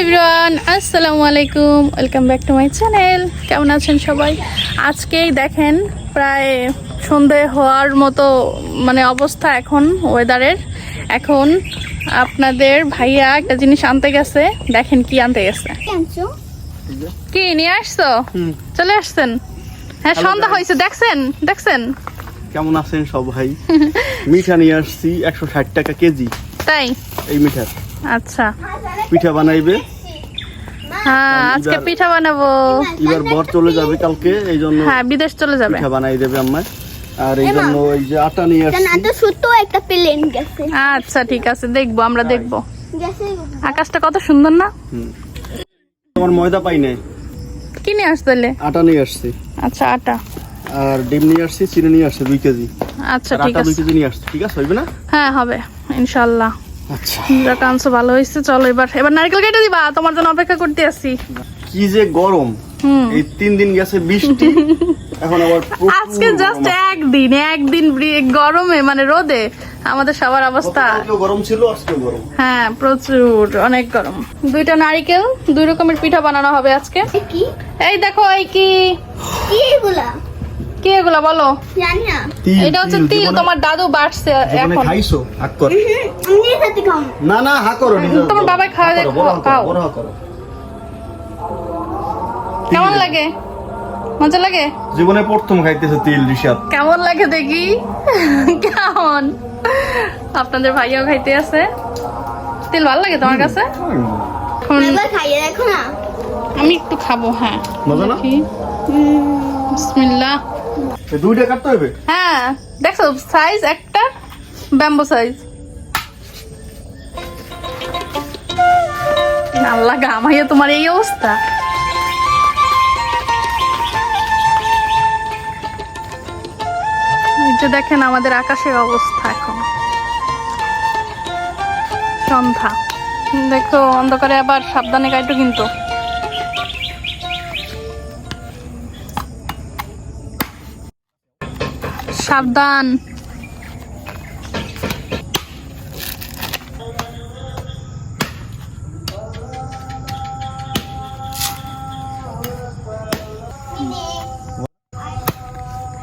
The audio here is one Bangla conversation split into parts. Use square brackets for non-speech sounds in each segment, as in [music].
এভরিওয়ান আসসালামু আলাইকুম welcome back to my channel. কেমন আছেন সবাই? আজকেই দেখেন প্রায় সন্ধে হওয়ার মতো মানে অবস্থা এখন ওয়েদারের এখন আপনাদের ভাইয়া একটা জিনিস আনতে গেছে দেখেন কি আনতে গেছে। কি নিয়ে আসছো? চলে আসছেন? হ্যাঁ সন্ধ্যা হয়েছে দেখছেন? দেখছেন? কেমন আছেন সবাই? [laughs] মিঠা নিয়ে আসছি একশো ষাট টাকা কেজি। তাই? এই মিঠার। আচ্ছা। পিঠা বানাইবে। হ্যাঁ আজকে পিঠা বানাবো। এবার বর চলে যাবে কালকে এই জন্য হ্যাঁ বিদেশ চলে যাবে। পিঠা বানাই দেবে আমার আর এই জন্য ওই যে আটা নিয়ে না তো ছোট্ট একটা প্লেন গেছে। আচ্ছা ঠিক আছে দেখব আমরা দেখব। আকাশটা কত সুন্দর না? তোমার ময়দা পাই নাই? কি নিয়ে আসলে আটা নিয়ে আসছি। আচ্ছা আটা। আর ডিম নিয়ে আসছি চিনি নিয়ে আসছে দুই কেজি। আচ্ছা ঠিক দুই আছে। কেজি নিয়ে আসছে ঠিক আছে? হইবে না? হ্যাঁ হবে ইনশাল্লাহ। আচ্ছা। যাক আনছো ভালো হয়েছে চলো এবার। এবার নারকেল কেটে দিবা তোমার জন্য অপেক্ষা করতে আসি কি যে গরম। এই তিন দিন গেছে বৃষ্টি এখন আবার আজকে। জাস্ট একদিন একদিন বৃ- গরমে মানে রোদে আমাদের সবার অবস্থা। গরম ছিল আজকেও গরম। হ্যাঁ প্রচুর অনেক গরম। দুইটা নারিকেল দুই রকমের পিঠা বানানো হবে আজকে। কি? এই দেখো এই কি? কি এগুলা? কি এগুলা বলো? জানি না এটা হচ্ছে তিল, তোমার দাদু জীবনে এখন। খাইছো? হাক কর। আমি খেতে খাও না না হা করো তোমার বাবাই খাওয়া দেখ- খাও। কেমন লাগে? মজা লাগে? জীবনে প্রথম খাইতেছে তিল রিসাদ কেমন লাগে দেখি? কেমন? আপনাদের ভাইয়াও খাইতে আছে। তেল ভালো লাগে তোমার কাছে? এখন খাইয়ে দেখো না। আমি একটু খাব হ্যাঁ। মজা না? বিসমিল্লাহ। দুইটা কাটতে হবে? হ্যাঁ দেখছ সাইজ একটা ব্যাম্বো সাইজ আল্লাহ গামাইয়া তোমার এই অবস্থা। যে দেখেন আমাদের আকাশের অবস্থা এখন। সন্ধ্যা। দেখো, অন্ধকারে আবার সাবধানে কাটো কিন্তু। সাবধান।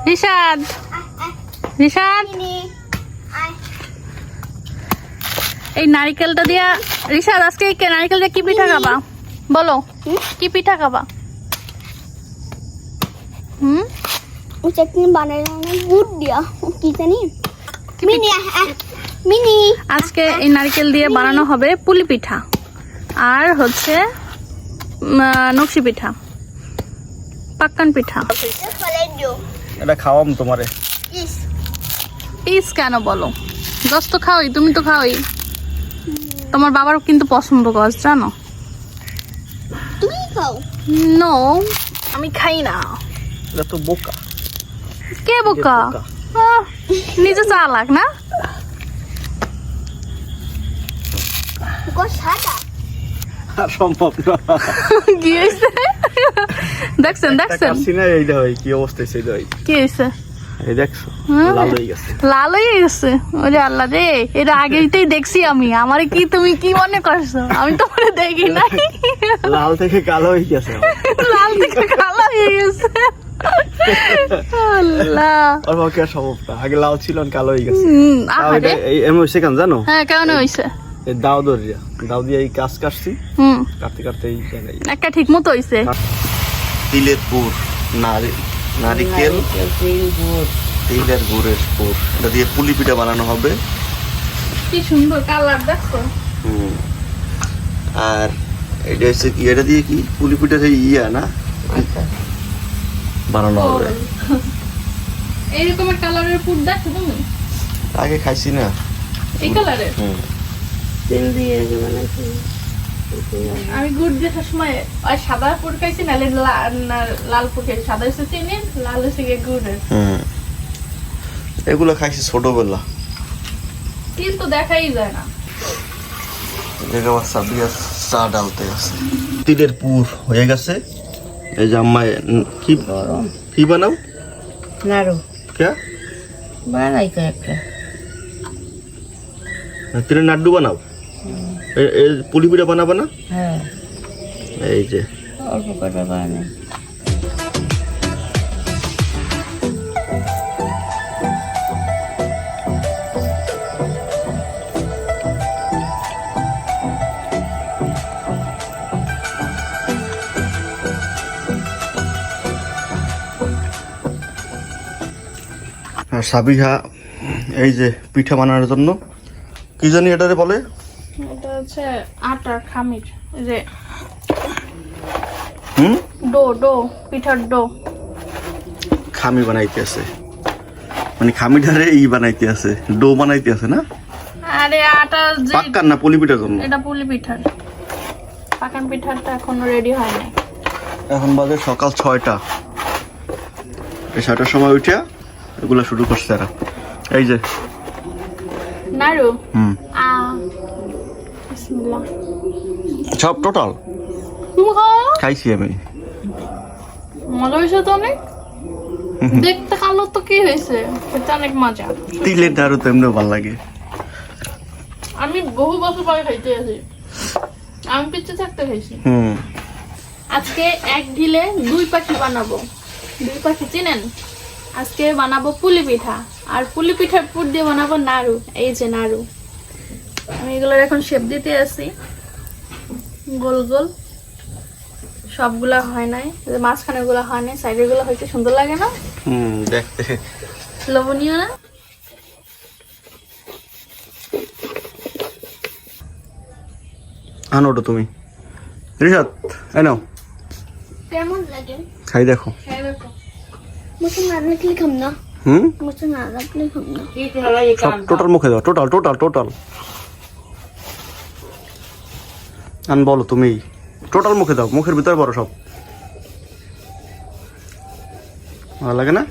রিশাদ রিশাদ এই নারকেলটা দিয়া রিশাদ আজকে এই নারকেল দিয়ে কি পিঠা খাবা? বলো। কি পিঠা খাবা? হুম? বানাই না গুড় দিয়া কি জানি? মিনি। মিনি। আজকে এই নারকেল দিয়ে বানানো হবে পুলি পিঠা। আর হচ্ছে নকশি পিঠা। পাক্কান পিঠা। দিও এটা খাওয়াম তোমারে। ইস। পিস কেন বলো? দশ তো খাওই তুমি তো খাওই তোমার বাবার কিন্তু পছন্দ কর জানো? তুমি খাও। নো আমি খাই না। এটা তো বোকা। কে বোকা? নিজে চালাক না? সম্ভব না। কি হয়েছে দেখছেন দেখছেন? এইটা হয় কি অবস্থা হয়েছে এইটা হয় কি? হয়েছে এই দেখছ হ্যাঁ। লাল হয়ে গেছে। ওরে আল্লাহ রে এটা আগেইতেই দেখছি আমি। আমারে কি তুমি কি মনে করছ? আমি তোমারে দেখি নাই। লাল থেকে কালো হয়ে গেছে। লাল থেকে কালো হয়ে গেছে। আল্লাহ। আর বাকি সম্ভব না। আগে লাল ছিল কালো হয়ে গেছে। হুম, তাও আহারে। এটা জানো? হ্যাঁ দাও দরিয়া। দাও দিয়ে এই কাজ কাটছি। হুম। কাটতে কাটতে এই একটা ঠিক মতো হয়েছে তিলের পুর নারি নারিকেল। তিলের গুড়ের পুর এটা দিয়ে পুলি পিঠা বানানো হবে। কি সুন্দর কালার দেখছ হুম। আর এটা হচ্ছে কি এটা দিয়ে কি পুলি পিঠা সেই ইয়া না? বানানো হবে। এইরকমের কালারের ফুড দেখছ তুমি। আগে খাইছি না। এই কালারের হুম। আমি গুড় দিয়ে সময় আর সাদা ফুড খাইছি নাহলে না লাল ফুড খাইছি। সাদা হচ্ছে চিনির লাল হচ্ছে গিয়ে গুড়ের। হুম। এগুলো খাইছি ছোটবেলা। কিন্তু দেখাই যায় না। তিলের পুর হয়ে গেছে। এই যে আম্মা কি কি বানাও? নাড়ু কে? বানাই কয়েকটা। তিলের নাড্ডু বানাও? পুলি পিঠা বানাবো না? হ্যাঁ। এই যে। অল্প কটা বানাই। সাবিহা এই যে পিঠা বানানোর জন্য। কি জানি এটারে বলে? এটা হচ্ছে আটার খামির যে হুম? ডো ডো পিঠার ডো। খামি বানাইতে আছে। মানে খামিটারে ই বানাইতে আছে ডো বানাইতে আছে না? আরে আটা যে পাক্কার না পলি পিঠার জন্য? এটা পুলি পিঠার পাকান এখনও রেডি হয় এখন বাজে সকাল ছয়টা। এই ছয়টার সময় উঠে এগুলো শুরু করছে এরা এই যে। নাড়ু হুম। আ বিসমিল্লাহ সব টোটাল? খাইছি আমি। মজা হয়েছে তো অনেক? দেখতে কালো তো কি হয়েছে? খেতে অনেক মজা। তিলের নাড়ু তো এমনিও ভালো লাগে। আমি বহু বছর পরে খাইতে আছি আমি পিছিয়ে থাকতে খাইছি। হুম। আজকে এক ঢিলে দুই পাখি বানাবো। দুই পাখি চিনেন? আজকে বানাবো পুলি পিঠা। আর পুলি পিঠার পুর দিয়ে বানাবো নাড়ু এই যে নাড়ু। আমি এগুলোর এখন শেপ দিতে আছি। গোল গোল। সবগুলা হয় নাই। মাঝখানে গুলো হয় নাই। সাইডেরগুলো হয়েছে সুন্দর লাগে না? হুম দেখতে। লোভনীয় না? আনো ওটা তুমি। কেমন লাগে? খাই দেখো মুসুন না রাখলে খাম না হুম সব টোটাল মুখে দাও টোটাল টোটাল টোটাল আন বলো তুমি টোটাল মুখে দাও মুখের ভিতরে বড় সব ভালো লাগে না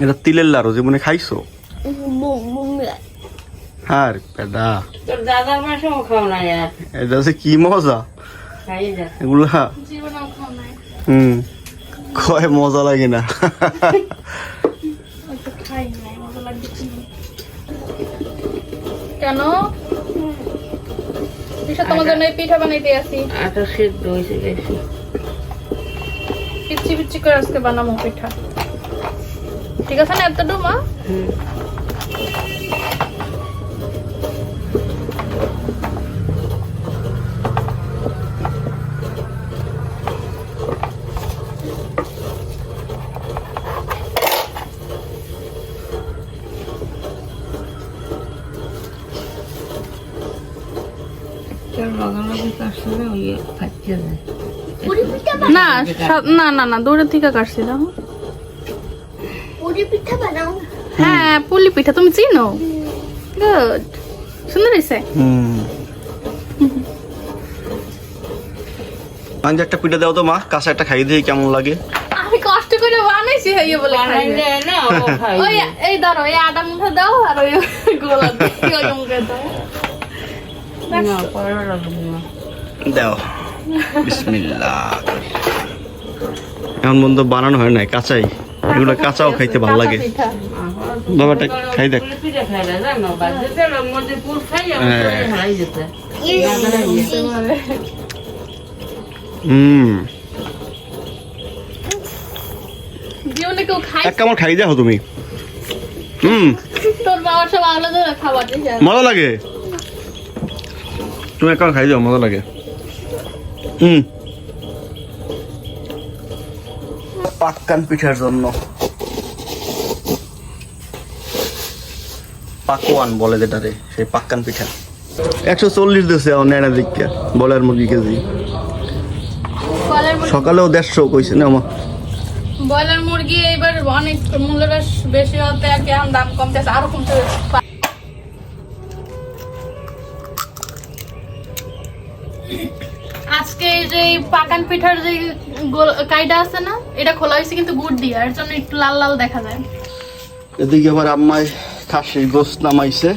এটা তিলের লাড়ু জীবনে খাইছো আর পেদা তোর দাদার মাসেও খাও না আর এটা হচ্ছে কি মজা এগুলা নাই হুম কয় মজা লাগে না? কেন? পিঠা তোমার জন্য পিঠা বানাইতে আসি। আটা সিদ্ধ হয়েছে বেশি। পিচ্ছি পিচ্ছি করে আজকে বানাবো পিঠা। ঠিক আছে না এত মা? হুম। না না না না দূরের থেকে কাটছি দেখো। পুরি পিঠা বানাও। হ্যাঁ পুলি পিঠা তুমি চিনো? গুড সুন্দর হয়েছে পিঠা দাও তো মা। কাঁচা একটা খাই দিয়ে কেমন লাগে। আমি কষ্ট করে বানাইছি হইয়ে বলে ওই এই ধরো এই আটা মুখে দাও আর ওই গোলা দাও। না পরে না। দাও। বিসমিল্লাহ। এমন বন্ধু বানানো হয় না কাঁচাই। এগুলো কাঁচাও খাইতে ভালো লাগে। বাবাটা খাই দেখ। এক কামড় খাই দেখো তুমি। হুম। মজা লাগে। তুমি এক কামড় খাই যাও মজা লাগে। হুম। পাক্কান পিঠার জন্য। পাকোয়ান বলে যেটারে সেই পাক্কান পিঠা। একশো চল্লিশ দিচ্ছে আমার নেড়া দিকে বলার মুরগি কেজি। সকালেও দেড়শো কইছে না আমার ব্রয়লার মুরগি এইবার অনেক মূল্যটা বেশি হতে আর কি দাম কমতেছে আরও কমতে আজকে যে পাকান পিঠার যে কাইটা আছে না, এটা খোলা হয়েছে কিন্তু গুড় দিয়ে এর জন্য একটু লাল লাল দেখা যায়। এদিকে আবার আম্মাই খাসির গোস নামাইছে।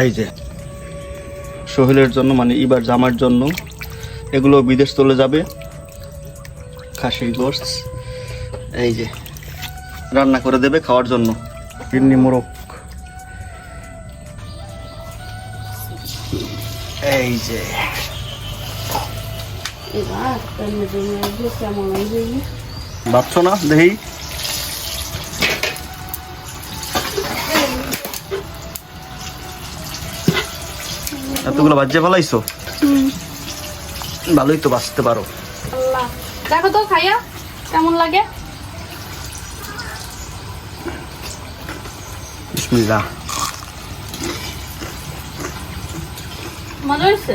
এই যে, সোহেলের জন্য মানে এবার জামার জন্য, এগুলো বিদেশ চলে যাবে। খাসির গোস, এই যে, রান্না করে দেবে খাওয়ার জন্য। কিন্নি মোরগ। এই যে ভাবছ না? দেখি। এতগুলো বাজ্যে ফেলাইছো? ভালোই তো বাঁচতে পারো। দেখো তো খাইয়া কেমন লাগে? বিসমিল্লাহ। মজা হয়েছে?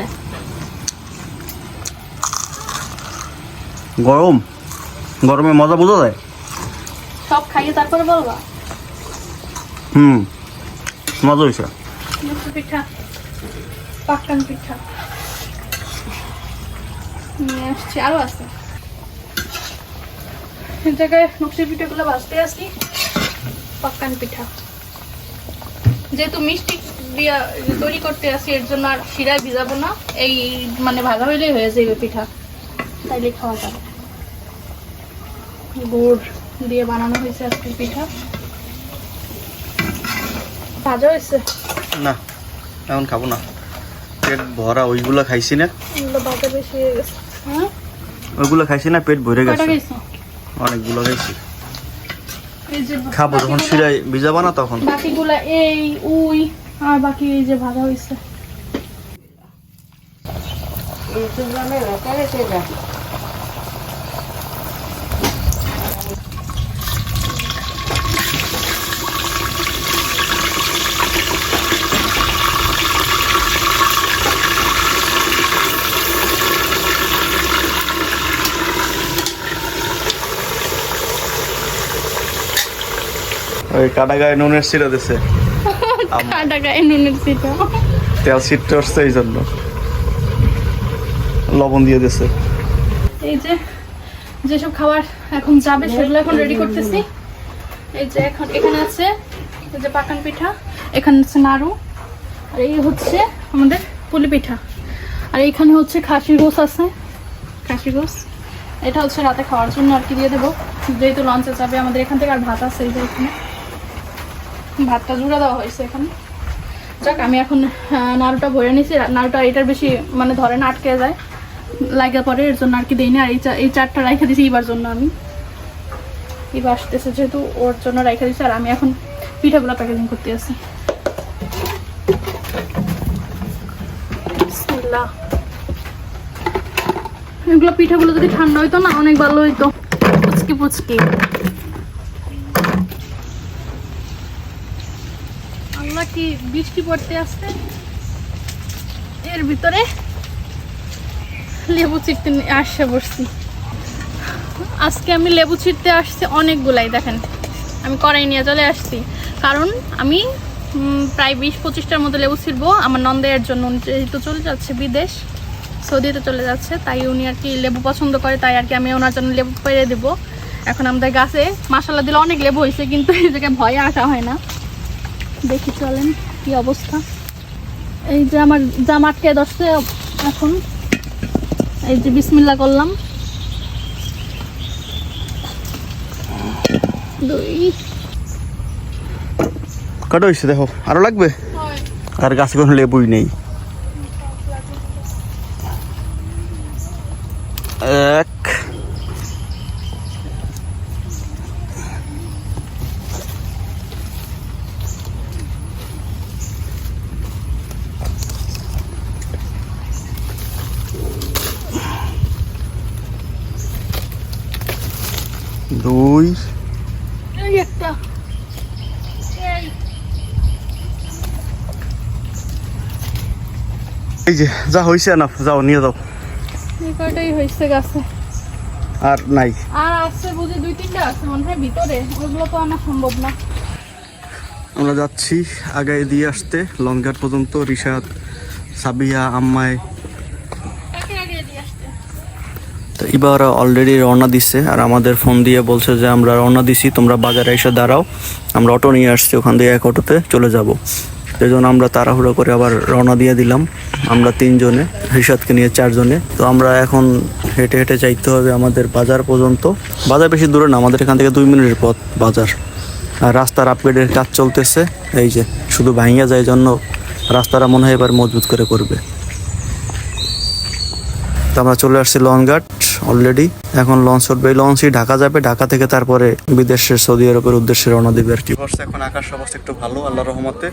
গরম। গরমে মজা বোঝা যায়? সব খাইয়ে তারপরে বলবা? হুম মজা হয়েছে পিঠা পাক্কান পিঠা। নিয়ে আসছি আরও আছে। এই জায়গায় নকশি পিঠাগুলো ভাজতে আসি পাক্কান পিঠা। যেহেতু মিষ্টি দিয়া তৈরি করতে আসি এর জন্য আর শিরায় ভিজাবো না। এই মানে ভাজা হইলেই হয়ে যাবে পিঠা। তাইলে খাওয়া যাবে। গুড় দিয়ে বানানো হয়েছে আজকে পিঠা। ভাজা হয়েছে? না এখন খাব না। পেট ভরা ওইগুলো খাইছি না। বেশি হয়ে গেছে। হ্যাঁ? ওইগুলো খাইছি না পেট ভরে গেছে। অনেকগুলো খাইছি। খাব যখন ভিজাবা না তখন। বাকিগুলা এই উই আর বাকি এই যে ভাজা হয়েছে। এই তো করে ওই কাটা গায়ে নুনের সিরা দিছে। [laughs] কাটা গায়ে নুনের সিটা তেল সিটটা আসছে এই জন্য। লবণ দিয়ে দিছে। এই যে যেসব খাবার এখন যাবে সেগুলো এখন রেডি করতেছি। এই যে এখন এখানে আছে এই যে পাকান পিঠা এখানে আছে নাড়ু আর এই হচ্ছে আমাদের পুলি পিঠা। আর এইখানে হচ্ছে খাসির গোস আছে। খাসির গোস এটা হচ্ছে রাতে খাওয়ার জন্য আর কি দিয়ে দেবো। যেহেতু লঞ্চে যাবে আমাদের এখান থেকে আর ভাত আছে এই যে এখানে। ভাতটা জুড়ে দেওয়া হয়েছে এখানে। যাক, আমি এখন নাড়ুটা ভরে নিয়েছি নাড়ুটা এটার বেশি মানে ধরে না আটকে যায়। লাগা পরে, এর জন্য আর কি দিইনি। আর এই চারটা রাইখা দিছি এবার জন্য আমি। এবার আসতেছে যেহেতু ওর জন্য রাইখা দিছি, আর আমি এখন পিঠাগুলো প্যাকেজিং করতে বিসমিল্লাহ। এগুলো পিঠাগুলো যদি ঠান্ডা হইতো না অনেক ভালো হইতো পুচকি পুচকি। কি বৃষ্টি পড়তে আসছে? এর ভিতরে লেবু ছিটতে আসছে বসছি। আজকে আমি লেবু ছিটতে আসছি অনেকগুলাই, দেখেন। আমি কড়াই নিয়ে চলে আসছি। কারণ আমি প্রায় বিশ পঁচিশটার মতো লেবু ছিটবো। আমার নন্দের জন্য উনি যেহেতু চলে যাচ্ছে বিদেশ, সৌদিতে চলে যাচ্ছে, তাই উনি আর কি লেবু পছন্দ করে, তাই আর কি আমি ওনার জন্য লেবু পেরে দেবো। এখন আমাদের গাছে মাসাল্লা দিলে অনেক লেবু হয়েছে কিন্তু এই জায়গায় ভয়ে আসা হয় না। দেখি চলেন কি অবস্থা। এই যে আমার জাম আটকে দশে এখন। এই যে বিসমিল্লা করলাম। দুই। কটা হয়েছে দেখো আরও লাগবে? আর গাছে কোনো লেবুই নেই। এক দুই। এই যে যা হয়েছে না যাও নিয়ে যাও। কয়টাই হয়েছে গাছে? আর নাই। আর আছে বুঝি দুই তিনটা আছে মনে হয় ভিতরে। ওগুলো তো আনা সম্ভব না। আমরা যাচ্ছি আগায় দিয়ে আসতে। লঞ্চঘাট পর্যন্ত রিশাদ সাবিয়া আম্মায় কাকে আগে দিয়ে আসতে তো এবার অলরেডি রওনা দিচ্ছে আর আমাদের ফোন দিয়ে বলছে যে, আমরা রওনা দিছি, তোমরা বাজারে এসে দাঁড়াও। আমরা অটো নিয়ে আসছি, ওখান দিয়ে এক অটোতে চলে যাব। সেই জন্য আমরা তাড়াহুড়ো করে আবার রওনা দিয়ে দিলাম। আমরা তিনজনে, রিশাদকে নিয়ে চারজনে। তো আমরা এখন হেঁটে হেঁটে যাইতে হবে আমাদের বাজার পর্যন্ত। বাজার বেশি দূরে না, আমাদের এখান থেকে দুই মিনিটের পথ বাজার। আর রাস্তার আপগ্রেডের কাজ চলতেছে। এই যে, শুধু ভাঙিয়া যায় জন্য রাস্তাটা মনে হয় এবার মজবুত করে করবে। তো আমরা চলে আসছি লঞ্চঘাট অলরেডি এখন লঞ্চ উঠবে এই লঞ্চই ঢাকা যাবে। ঢাকা থেকে তারপরে বিদেশের সৌদি আরবের উদ্দেশ্যে রওনা দেবে আর কি। এখন আকাশ অবস্থা একটু ভালো আল্লাহ রহমতে।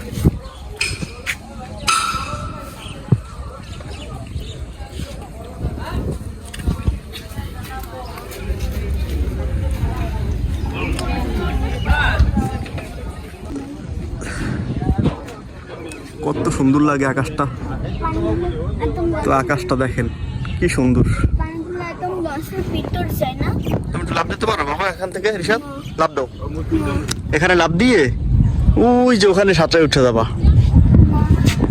কত সুন্দর লাগে আকাশটা। তো আকাশটা দেখেন। কি সুন্দর। তুমি একটু লাভ দিতে পারো বাবা এখান থেকে রিসাদ লাভ দাও। এখানে লাভ দিয়ে? ওই যে ওখানে সাঁতরায় উঠে যাবা।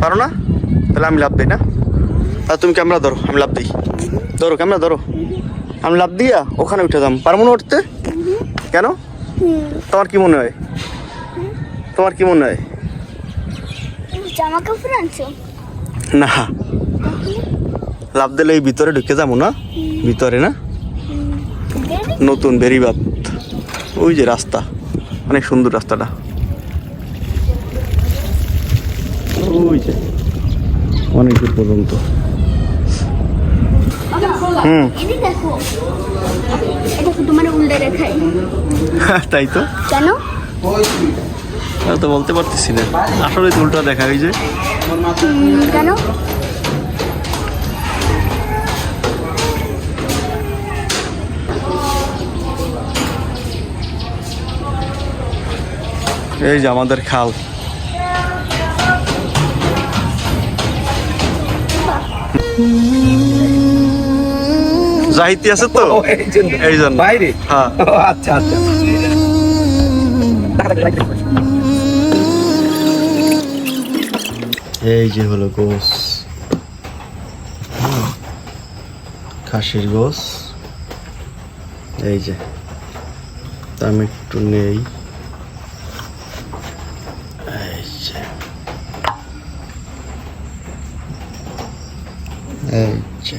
পারো না? তাহলে আমি লাভ দিই না? তাহলে তুমি ক্যামেরা ধরো আমি লাভ দিই। ধরো ক্যামেরা ধরো। আমি লাভ দিয়া ওখানে উঠে যাম। পারব না উঠতে? কেন? তোমার কি মনে হয়? তোমার কি মনে হয়? জামা কাপড় আনছো? না। লাভ দিলে এই ভিতরে ঢুকে যাব না? ভিতরে না? নতুন বেরিবাদ ওই যে রাস্তা। অনেক সুন্দর রাস্তাটা। ওই যে। অনেক দূর পর্যন্ত। হুম। রেখাই তাই তো? কেন? তো বলতে পারতেছি না। আসলে উল্টা দেখা যে কেন? এই যে আমাদের খাল। জাহিতি আছে তো? এই জন্য। বাইরে? হ্যাঁ। আচ্ছা আচ্ছা। এই যে হলো গোস। খাসির গোস। এই যে। আমি একটু নেই। এই যে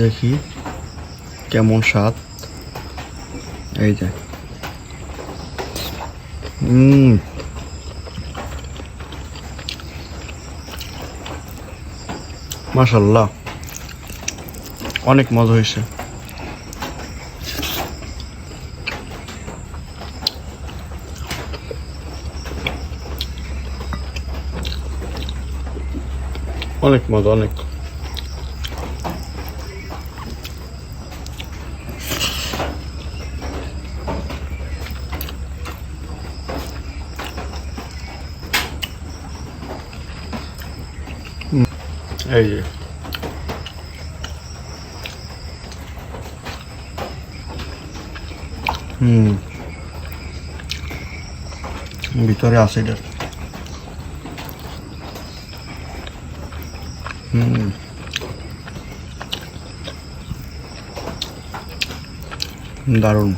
দেখি কেমন স্বাদ এই যে। হুম মাশাল্লাহ। অনেক মজা হয়েছে। অনেক মজা অনেক। এই যে। হুম। ভিতরে আছে এটা। হুম। দারুণ।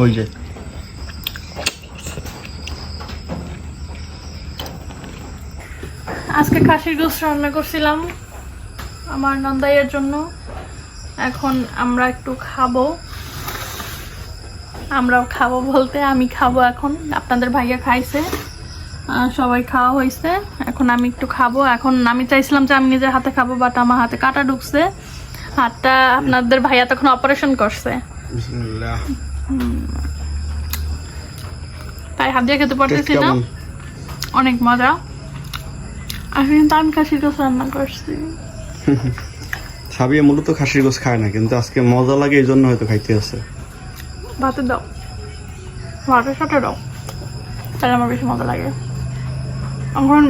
ওই যে। আজকে খাসির গোস রান্না করছিলাম আমার নন্দাইয়ের জন্য। এখন আমরা একটু খাব। আমরাও খাব বলতে আমি খাব এখন। আপনাদের ভাইয়া খাইছে আহ, সবাই খাওয়া হয়েছে। এখন আমি একটু খাব। এখন আমি চাইছিলাম যে আমি নিজের হাতে খাব বাট আমার হাতে কাটা ঢুকছে। হাতটা আপনাদের ভাইয়া তখন অপারেশন করছে। বিসমিল্লাহ। তাই হাত দিয়ে খেতে পারতেছি না। অনেক মজা। আর কিন্তু আমি খাসির গোস রান্না করছি। [laughs] সাবিয়া মূলত খাসির গোস খায় না কিন্তু আজকে মজা লাগে এই জন্য হয়তো খাইতে আছে। ভাতে দাও। ভাতের সাথে দাও। তাহলে আমার বেশি মজা লাগে। এখন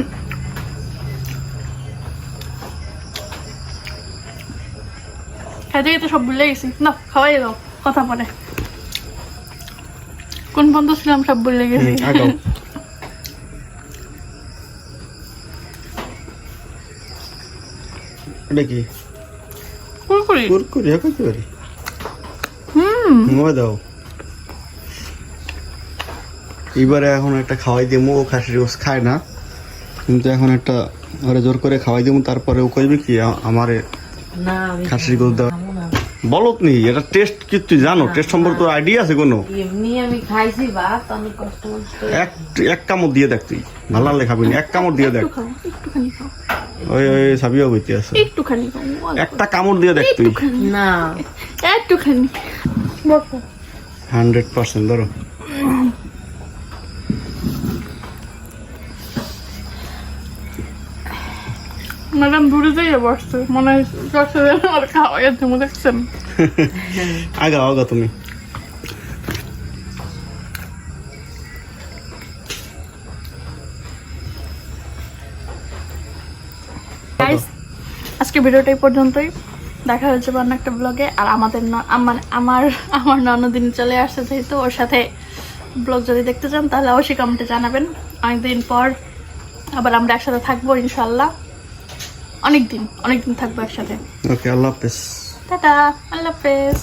খাইতে খেতে সব ভুলে গেছি। না খাওয়াই দাও। কথা পরে কোন বন্ধ ছিলাম সব বলে গেছি। এটা কি? কুরকুরি। কুরকুরি একেবারে হুম। মোয় দাও। এবারে এখন একটা খাওয়াই দিমু ও খাসির গোস খায় না। কিন্তু এখন একটা ওরে জোর করে খাওয়াই দিমু তারপরে ও কইবে কি আমারে খাসির গোস দাও। বলত নি এটা টেস্ট কি তুই জানো? টেস্ট সম্পর্কে তো আইডিয়া আছে কোনো? এমনি আমি খাইছি ভাত আমি কষ্ট করতে এক এক কামড় দিয়ে দেখ তুই। ভালো লাগে খাবি না এক কামড় দিয়ে দেখ। একটুখানি খাও। ওই ওই সাবিও বইতে আছে। একটুখানি খাও একটা কামড় দিয়ে দেখ তুই। না। একটুখানি। বকো হান্ড্রেড পার্সেন্ট ধরো। ম্যাডাম দূরে যাইয়ে বসছে। মনে হয় খাওয়া গেছে মনে দেখছেন। [laughs] আগা আগা তুমি। আজকে ভিডিওটা এই পর্যন্তই। দেখা হয়েছে অন্য একটা ব্লগে আর আমাদের ন- আমার আমার আমার ননদিন চলে আসছে যেহেতু ওর সাথে ব্লগ যদি দেখতে চান তাহলে অবশ্যই কমেন্টে জানাবেন। অনেকদিন পর আবার আমরা একসাথে থাকব ইনশাল্লাহ অনেক দিন অনেক দিন থাকব একসাথে। ওকে আল্লাহ হাফেজ টাটা আল্লাহ হাফেজ